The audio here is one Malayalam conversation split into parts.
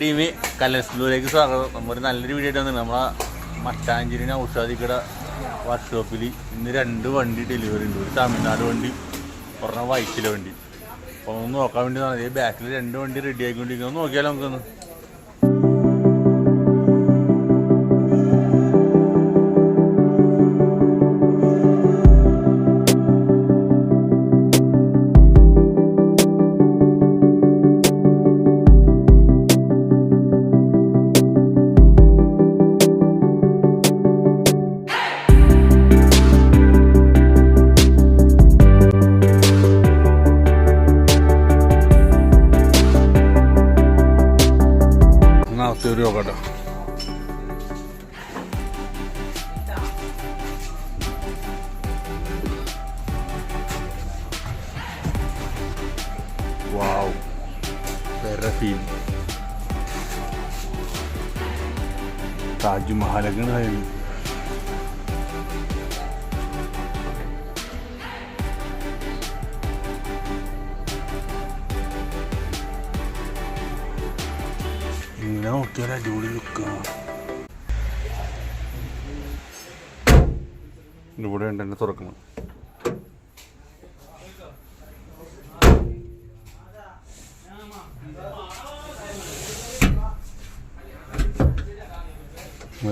ടീമി കലസ്ലൂരിലേക്ക് സ്വാഗതം. നമ്മളൊരു നല്ലൊരു വീഡിയോ ആയിട്ട് വന്നത് നമ്മളെ മട്ടാഞ്ചേരി ഔഷാദിക്കട വർക്ക്ഷോപ്പിൽ ഇന്ന് രണ്ട് വണ്ടി ഡെലിവറി ഉണ്ട്. ഒരു തമിഴ്നാട് വണ്ടി ഒരെണ്ണം വൈറ്റിലെ വണ്ടി. അപ്പോൾ ഒന്ന് നോക്കാൻ വേണ്ടി നടന്നത് ബാക്കിൽ രണ്ട് വണ്ടി റെഡി ആയിക്കൊണ്ടിരിക്കുന്നു. നോക്കിയാലോ നമുക്കൊന്ന്. ഒന്നാമത്തെ ഒരു നോക്കട്ടോ വാവ് ഇങ്ങനെ നോക്കിയാൽ അടിപൊളി ലുക്കാണ് ഇവിടെ ഉണ്ട് എന്നെ തുറക്കണം.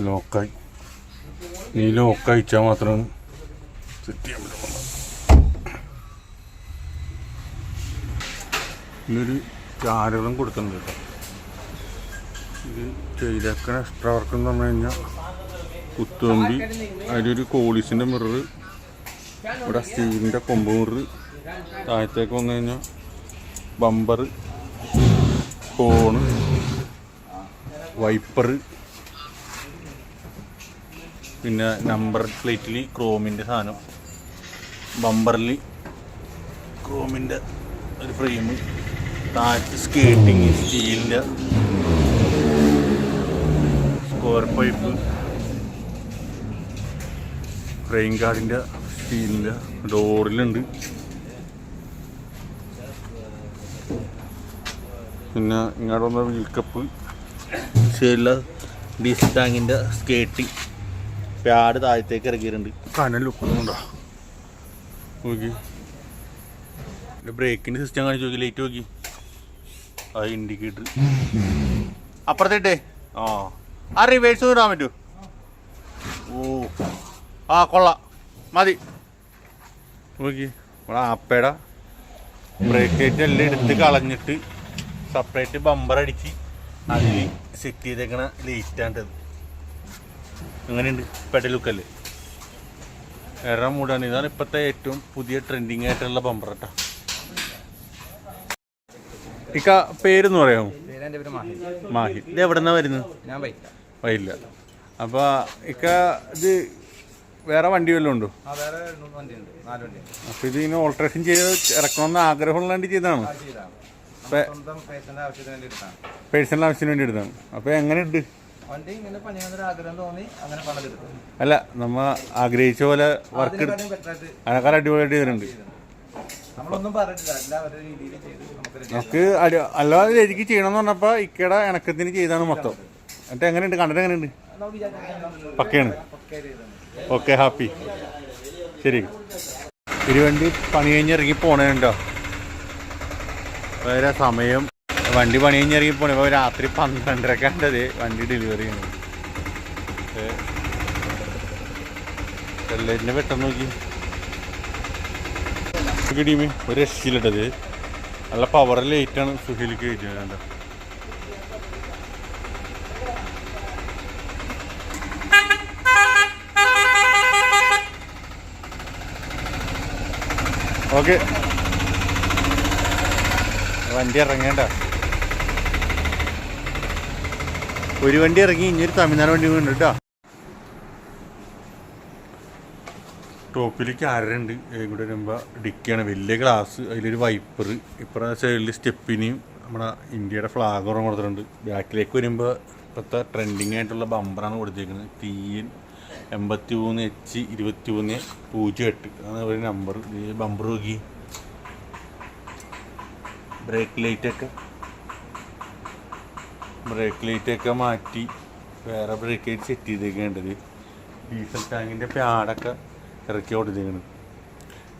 ലോക്കായി. നീ ലോക്കയച്ചാൽ മാത്രം സെറ്റ് ചെയ്യാൻ പറ്റുള്ളൂ ഇന്നൊരു ചാരകളും കൊടുക്കുന്നുണ്ട് കേട്ടോ. ഇത് എക്സ്ട്രാ വർക്ക് എന്ന് പറഞ്ഞു കഴിഞ്ഞാൽ കുത്തുവമ്പി അതിലൊരു കോളീസിന്റെ മിറർ ഇവിടെ സ്റ്റീലിന്റെ കൊമ്പ് മിറർ താഴത്തേക്ക് വന്നു കഴിഞ്ഞാൽ ബമ്പർ കോണ് വൈപ്പർ പിന്നെ നമ്പർ പ്ലേറ്റിൽ ക്രോമിന്റെ സാധനം. ബമ്പറിൽ ക്രോമിന്റെ ഒരു ഫ്രെയിം താഴത്ത് സ്കേറ്റിങ് സ്റ്റീലിന്റെ സ്ക്വയർ പൈപ്പ് ട്രെയിൻ കാർഡിന്റെ സ്റ്റീലിന്റെ ഡോറിലുണ്ട്. പിന്നെ ഇങ്ങോട്ട് വന്ന വീൽ കപ്പ് ഡീസൽ ടാങ്കിന്റെ സ്കേട്ടി പാഡ് താഴത്തേക്ക് ഇറക്കിയിട്ടുണ്ട്. കനൽ ലുക്കുന്നുണ്ടോ നോക്കി. ബ്രേക്കിന്റെ സിസ്റ്റം കാണിച്ച് നോക്കി ലൈറ്റ് നോക്കി. അത് ഇൻഡിക്കേറ്റർ അപ്പുറത്തേട്ടേ? ആ. ആ റിവേഴ്സ് ഇടാൻ പറ്റൂ? ഓ. ആ കൊള്ളാം. മതി. നോക്കി. നമ്മളെ ബ്രേക്ക് ലൈറ്റ് എല്ലാം എടുത്ത് കളഞ്ഞിട്ട് സെപ്പറേറ്റ് ബമ്പർ അടിച്ച് അതിൽ സെറ്റ് ചെയ്തേക്കണ ലൈറ്റാണ്ടത് അങ്ങനെയുണ്ട് പെടൽ ലുക്കല്ലേ എറ മൂടാണ്. ഇതാണ് ഇപ്പോഴത്തെ ഏറ്റവും പുതിയ ട്രെൻഡിങ് ആയിട്ടുള്ള ബമ്പർ കേട്ടോ ഇക്ക പേരെന്ന് പറയാമോ? പേരെന്റെ പേര് മാഹി മാഹി ഇത് എവിടെ നിന്നാണ് വരുന്നത്? ഞാൻ വൈറ്റ. വൈകില്ല അപ്പോൾ ഇക്ക ഇത് വേറെ വണ്ടി വല്ലതും ഉണ്ടോ? ആ വേറെ രണ്ട് മൂന്ന് വണ്ടിയുണ്ട്. നാല് വണ്ടിയുണ്ട്. അപ്പോൾ ഇത് ഇങ്ങനെ ഓൾട്രേഷൻ ചെയ്ത് ഇറക്കണമെന്ന് ആഗ്രഹമുള്ള വേണ്ടി ചെയ്തതാണ്? ചെയ്താണ്. സ്വന്തം പേഴ്സന്റെ ആവശ്യത്തിന് വേണ്ടി എടുത്താണ്. പേഴ്സണൽ ആവശ്യത്തിന് വേണ്ടി എടുത്താണ്. അപ്പോൾ എങ്ങനെയുണ്ട്? വണ്ടി ഇങ്ങനെ പണിയാന്നൊരു ആഗ്രഹം തോന്നി അങ്ങനെ പണിതെടുത്തു അല്ല നമ്മ ആഗ്രഹിച്ച പോലെ വർക്ക് എടുത്ത് അതിനെക്കാട്ടും ബെറ്ററായിട്ട് അതിനേക്കാൾ അടിപൊളിയായിട്ട് ചെയ്തിട്ടുണ്ട്. നമ്മളൊന്നും പറഞ്ഞിട്ടില്ല. എല്ലാവരുടെ രീതിയിൽ ചെയ്ത്. നമുക്ക് അല്ലാതെ ശരിക്ക് ചെയ്യണമെന്ന് പറഞ്ഞപ്പോൾ ഇക്കയുടെ ഇണക്കത്തിന് ചെയ്താണ് മൊത്തം. എന്നിട്ട് എങ്ങനെയുണ്ട്? കണ്ടിട്ട് എങ്ങനെയുണ്ട്? പക്കയാണ്. Okay happy. ശരി. തിരുവണ്ടി പണി കഴിഞ്ഞിറങ്ങി പോണേണ്ടോ വേറെ സമയം. വണ്ടി പണി കഴിഞ്ഞിറങ്ങി പോണേ. ഇപ്പോൾ രാത്രി പന്ത്രണ്ടരക്ക് കണ്ടത് വണ്ടി ഡെലിവറി ചെയ്യണം. എല്ലാറ്റിനെ പെട്ടെന്ന് നോക്കി. ഒരു രക്ഷയിലിട്ടത് നല്ല പവർ ലൈറ്റാണ് സുഹിലിക്ക് കഴിച്ചത് ഓക്കെ വണ്ടി ഇറങ്ങേണ്ട ഒരു വണ്ടി ഇറങ്ങി ഇനി ഒരു തമിഴ്നാട് വണ്ടി ഉണ്ട് കേട്ടോ. ടോപ്പിൽ അരണ്ട്. ഇവിടെ വരുമ്പോൾ ഡിക്കിയാണ്. വലിയ ഗ്ലാസ് അതിലൊരു വൈപ്പർ ഇപ്പുറം സൈഡിൽ സ്റ്റെപ്പിനെയും നമ്മുടെ ഇന്ത്യയുടെ ഫ്ലാഗ് കൊടുത്തിട്ടുണ്ട്. ബാക്കിലേക്ക് വരുമ്പോൾ ഇപ്പോഴത്തെ ട്രെൻഡിങ് ആയിട്ടുള്ള ബമ്പറാണ് കൊടുത്തിരിക്കുന്നത് എൻ എൺപത്തി മൂന്ന് എച്ച് ഇരുപത്തി മൂന്ന് പൂജ്യം എട്ട്. അതാണ് ഒരു നമ്പർ ബമ്പർ നോക്കി. ബ്രേക്ക് ലൈറ്റൊക്കെ ബ്രേക്ക് ലൈറ്റൊക്കെ മാറ്റി വേറെ ബ്രേക്ക് ലൈറ്റ് സെറ്റ് ചെയ്തേക്കേണ്ടത് ഡീസൽ ടാങ്കിന്റെ പ്യാടൊക്കെ ഇറക്കി കൊടുത്തേക്കുന്നത്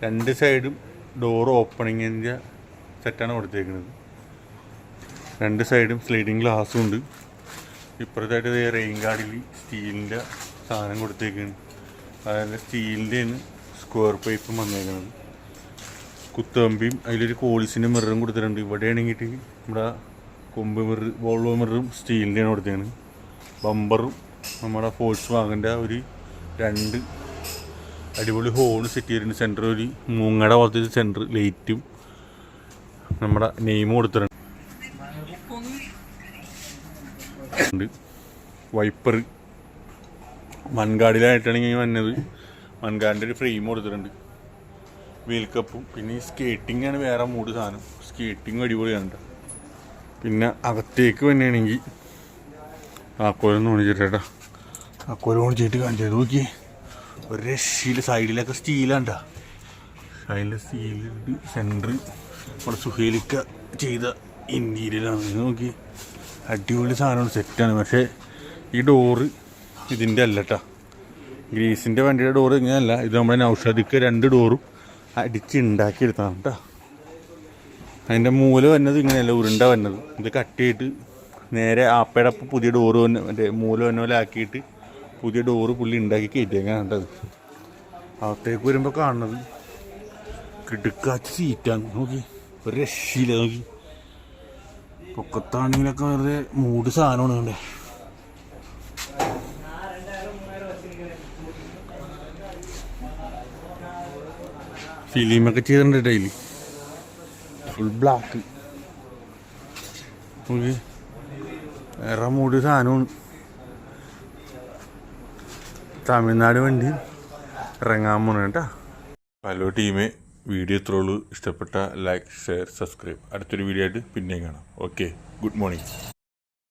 രണ്ട് സൈഡും ഡോർ ഓപ്പണിങ്ങിന്റെ സെറ്റാണ് കൊടുത്തേക്കുന്നത് രണ്ട് സൈഡും സ്ലൈഡിങ് ഗ്ലാസ്സും ഉണ്ട്. ഇപ്പുറത്തായിട്ട് റെയിൻ ഗാർഡിൽ സ്റ്റീലിന്റെ സാധനം കൊടുത്തേക്കാണ്. അതായത് സ്റ്റീലിന്റെയാണ് സ്ക്വയർ പൈപ്പും വന്നേക്കുന്നത് കുത്തമ്പിയും അതിലൊരു കോളിസിന്റെ മിററും കൊടുത്തിട്ടുണ്ട്. ഇവിടെ ആണെങ്കിൽ നമ്മുടെ കൊമ്പ് മിറർ വോൾവോ മിററും സ്റ്റീലിന്റെയാണ് കൊടുത്തേക്കുന്നത് ബമ്പറും നമ്മുടെ ഫോഴ്സ് വാങ്ങേണ്ട ഒരു രണ്ട് അടിപൊളി ഹോൺ സെറ്റ് ചെയ്തിട്ടുണ്ട് സെന്റർ ഒരു മൂങ്ങയുടെ പോലത്തെ സെന്റർ ലൈറ്റും നമ്മുടെ നെയിമും കൊടുത്തിട്ടുണ്ട്. വൈപ്പർ വൈപ്പർ മൺകാടിലായിട്ടാണെങ്കിൽ വന്നത്. മൺകാടിന്റെ ഒരു ഫ്രെയിം കൊടുത്തിട്ടുണ്ട്. വീൽ കപ്പും പിന്നെ സ്കേറ്റിംഗ് ആണ് വേറെ മൂട് സാധനം. സ്കേറ്റിംഗ് അടിപൊളിയാണ് പിന്നെ അകത്തേക്ക് വന്നെയാണെങ്കിൽ ആക്കോലൊന്ന് ഓണിച്ചിട്ടാ ആക്കോല ഓണിച്ചിട്ട് കാണിച്ചത്. നോക്കിയേ. ഒരു രക്ഷയിൽ സൈഡിലൊക്കെ സ്റ്റീലാണ്ട. സൈഡിലെ സ്റ്റീലുണ്ട് സെന്റർ നമ്മുടെ സുഹേലിക്ക ചെയ്ത ഇന്റീരിയലാണ് നോക്കി. അടിപൊളി സാധനമാണ് സെറ്റാണ് പക്ഷേ ഈ ഡോറ് ഇതിന്റെ അല്ല കേട്ടോ ഗ്രീസിന്റെ വണ്ടിയുടെ ഡോറ് ഇങ്ങനെയല്ല ഇത് നമ്മുടെ നൗഷാദിക്ക് രണ്ട് ഡോറും അടിച്ച് ഉണ്ടാക്കിയെടുത്താണ് കേട്ടോ അതിന്റെ മൂല വന്നത് ഇങ്ങനെയല്ല ഉരുണ്ട വന്നത്. ഇത് കട്ട് ചെയ്തിട്ട് നേരെ ആപ്പയുടെ പുതിയ ഡോറ് വന്ന് മറ്റേ മൂല വന്ന പോലെ ആക്കിയിട്ട് പുതിയ ഡോറ് പുള്ളി ഉണ്ടാക്കി കയറ്റിയേക്കാൻ കണ്ടത്. അകത്തേക്ക് വരുമ്പോൾ കാണുന്നത് കിടുക്കാച്ച സീറ്റാണ് നോക്കി ഒരു രക്ഷയില്ല നോക്കി. പൊക്കത്താണെങ്കിലൊക്കെ വെറുതെ മൂട് സാധനമാണ് കണ്ടേ. ഫിലിമൊക്കെ ചെയ്തിട്ടുണ്ട് ഡെയിലി ഫുൾ ബ്ലാക്ക് നോക്കി വേറെ മൂട് സാധനമാണ്. തമിഴ്നാട് വണ്ടി. ഇറങ്ങാൻ പോണ കേട്ടാ. ഹലോ ടീമേ വീഡിയോ ഇത്രയുള്ളൂ ഇഷ്ടപ്പെട്ട ലൈക്ക് ഷെയർ സബ്സ്ക്രൈബ് അടുത്തൊരു വീഡിയോ ആയിട്ട് പിന്നെയും കാണാം. Okay good morning